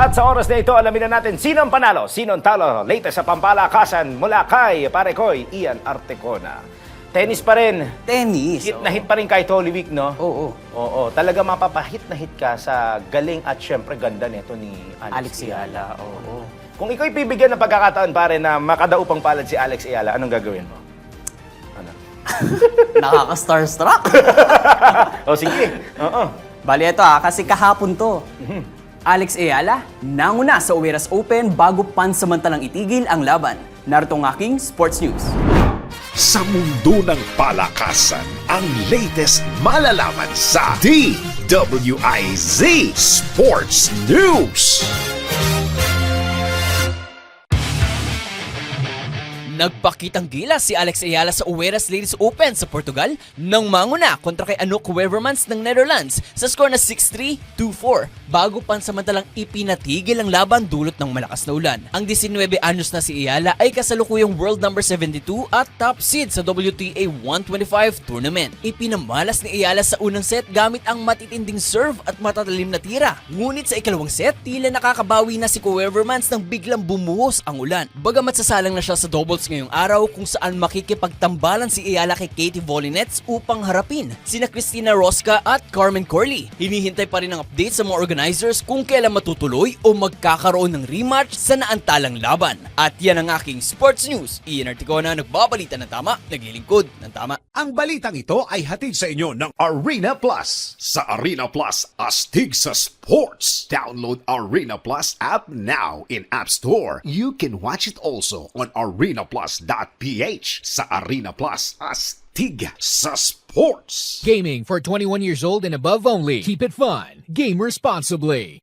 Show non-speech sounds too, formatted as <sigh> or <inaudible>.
At sa oras na ito, alamin na natin sino ang panalo, sino ang talo. Latest sa pampalakasan mula kay pare ko'y Ian Artecona. Tennis pa rin. Tennis. Hit na hit pa rin kahit Holy Week, no? Oo. Oo, talaga mapapahit na hit ka sa galing at syempre ganda nito ni Alex, Alex Iala. Oo. Kung ikaw bibigyan ng pagkakataon pare na makadaupang palad si Alex Iala, anong gagawin mo? Ano? <laughs> Nakaka-starstruck. <laughs> O sige. Oo. Bali ito ah, kasi kahapon to. Alex Ayala, nanguna sa Uweras Open bago pansamantalang itigil ang laban. Narito ang aking sports news. Sa mundo ng palakasan, ang latest malalaman sa DWIZ Sports News. Nagpakitang gilas si Alex Ayala sa Uweras Ladies Open sa Portugal nang manguna kontra kay Anouk Wevermans ng Netherlands sa score na 6-3, 2-4 bago pansamantalang ipinatigil ang laban dulot ng malakas na ulan. Ang 19 anyos na si Ayala ay kasalukuyang world number 72 at top seed sa WTA 125 tournament. Ipinamalas ni Ayala sa unang set gamit ang matitinding serve at matatalim na tira. Ngunit sa ikalawang set, tila nakakabawi na si Wevermans nang biglang bumuhos ang ulan. Bagamat sasalang na siya sa doubles ngayong araw kung saan makikipagtambalan si Ayala kay Katie Volinets upang harapin sina Christina Rosca at Carmen Corley. Hinihintay pa rin ang update sa mga organizers kung kailan matutuloy o magkakaroon ng rematch sa naantalang laban. At yan ang aking sports news. Ian Articona nagbabalita ng tama, naglilingkod ng tama. Ang balitang ito ay hatid sa inyo ng Arena Plus. Sa Arena Plus, astig sa sports. Download Arena Plus app now in App Store. You can watch it also on arenaplus.ph. Sa Arena Plus, astig sa sports. Gaming for 21 years old and above only. Keep it fun. Game responsibly.